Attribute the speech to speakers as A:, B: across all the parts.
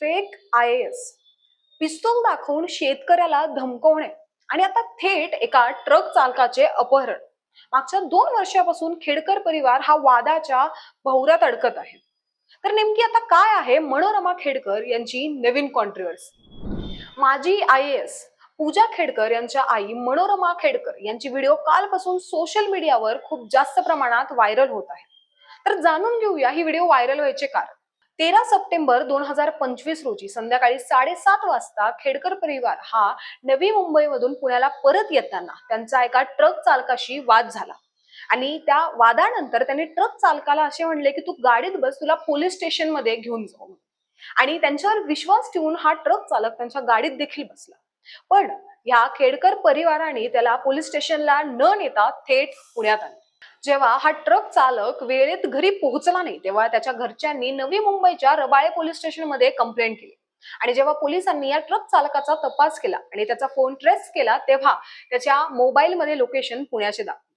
A: Fake I S पिस्तूल दाखवून शेतकऱ्याला धमकवणे आणि आता थेट एका ट्रक चालकाचे अपहरण. मागच्या दोन वर्षापासून खेडकर परिवार हा वादाच्या भोवऱ्यात अडकत आहे. तर नेमकी आता काय आहे मनोरमा खेडकर यांची नवीन कॉन्ट्रोवर्सी माजी आय एस पूजा खेडकर यांच्या आई मनोरमा खेडकर यांची व्हिडिओ कालपासून सोशल मीडियावर खूप जास्त प्रमाणात व्हायरल होत आहे. तर जाणून घेऊया ही व्हिडिओ व्हायरल व्हायचे कारण. तेरा सप्टेंबर दोन हजार पंचवीस रोजी संध्याकाळी साडेसात वाजता खेडकर परिवार हा नवी मुंबईमधून पुण्याला परत येताना त्यांचा एका ट्रक चालकाशी वाद झाला. आणि त्या वादानंतर त्यांनी ट्रक चालकाला असे म्हणले की तू गाडीत बस तुला पोलीस स्टेशनमध्ये घेऊन जाऊ आणि त्यांच्यावर विश्वास ठेवून हा ट्रक चालक त्यांच्या गाडीत देखील बसला. पण या खेडकर परिवाराने त्याला पोलीस स्टेशनला न नेता थेट पुण्यात आणलं. जेव्हा हा ट्रक चालक वेळेत घरी पोहोचला नाही तेव्हा त्याच्या घरच्यांनी नवी मुंबईच्या रबाळे पोलीस स्टेशनमध्ये कंप्लेंट केली. आणि जेव्हा पोलिसांनी या ट्रक चालकाचा तपास केला आणि त्याचा फोन ट्रेस केला तेव्हा त्याच्या मोबाईलमध्ये लोकेशन पुण्याचे दाखवले.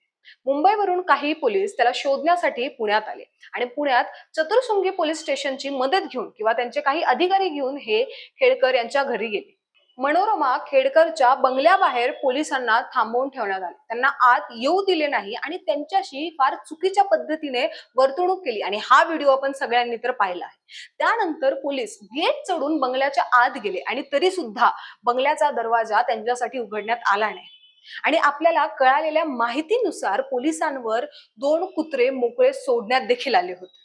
A: मुंबईवरून काही पोलीस त्याला शोधण्यासाठी पुण्यात आले आणि पुण्यात चतुर्सुंगी पोलीस स्टेशनची मदत घेऊन किंवा त्यांचे काही अधिकारी घेऊन हे खेडकर यांच्या घरी गेले. मनोरमा खेडकरच्या बंगल्याबाहेर पोलिसांना थांबवून ठेवण्यात आले. त्यांना आत येऊ दिले नाही आणि त्यांच्याशी फार चुकीच्या पद्धतीने वर्तणूक केली आणि हा व्हिडिओ आपण सगळ्यांनी तर पाहिला आहे. त्यानंतर पोलीस गेट चढून बंगल्याच्या आत गेले आणि तरी सुद्धा बंगल्याचा दरवाजा त्यांच्यासाठी उघडण्यात आला नाही. आणि आपल्याला कळालेल्या माहितीनुसार पोलिसांवर दोन कुत्रे मोकळे सोडण्यात देखील आले होते.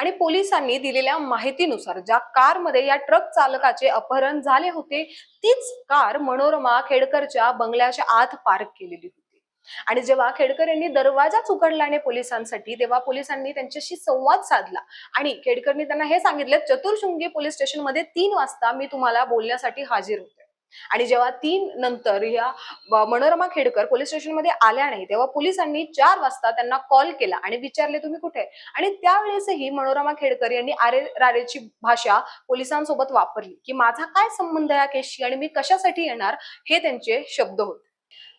A: आणि पोलिसांनी दिलेल्या माहितीनुसार ज्या कारमध्ये या ट्रक चालकाचे अपहरण झाले होते तीच कार मनोरमा खेडकरच्या बंगल्याच्या आत पार्क केलेली होती. आणि जेव्हा खेडकर यांनी दरवाजाच उघडला पोलिसांसाठी तेव्हा पोलिसांनी त्यांच्याशी संवाद साधला. आणि खेडकरनी त्यांना हे सांगितले चतुर्शृंगी पोलीस स्टेशनमध्ये तीन वाजता मी तुम्हाला बोलण्यासाठी हाजीर होते. आणि जेव्हा तीन नंतर या मनोरमा खेडकर पोलीस स्टेशनमध्ये आल्या नाही तेव्हा पोलिसांनी चार वाजता त्यांना कॉल केला आणि विचारले तुम्ही कुठे आहे? आणि त्यावेळेसही मनोरमा खेडकर यांनी आरे रारेची भाषा पोलिसांसोबत वापरली की माझा काय संबंध या केसशी आणि मी कशासाठी येणार हे त्यांचे शब्द होते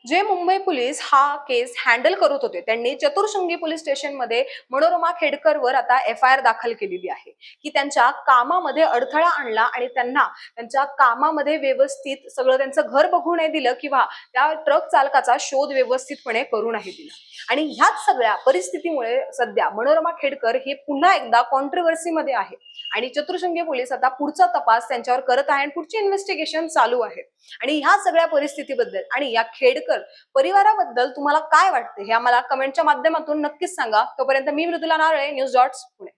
A: जे मुंबई पोलीस हा केस हँडल करत होते त्यांनी चतुर्शृंगी पोलीस स्टेशनमध्ये मनोरमा खेडकरवर आता एफ आय आर दाखल केलेली आहे. की त्यांच्या कामामध्ये अडथळा आणला आणि त्यांना त्यांच्या कामामध्ये व्यवस्थित सगळं त्यांचं घर बघू नाही दिलं किंवा त्या ट्रक चालकाचा शोध व्यवस्थितपणे करू नाही दिला. आणि ह्याच सगळ्या परिस्थितीमुळे सध्या मनोरमा खेडकर हे पुन्हा एकदा कॉन्ट्रोवर्सीमध्ये आहे. आणि चतुर्शृंगी पोलीस आता पुढचा तपास त्यांच्यावर करत आहे आणि पुढची इन्व्हेस्टिगेशन चालू आहे. आणि ह्या सगळ्या परिस्थितीबद्दल आणि या खेडकर परिवाराबद्दल तुम्हाला काय वाटते? हे आम्हाला कमेंटच्या माध्यमातून नक्कीच सांगा. तोपर्यंत मी मृदुला नारळे न्यूज डॉट्स पुणे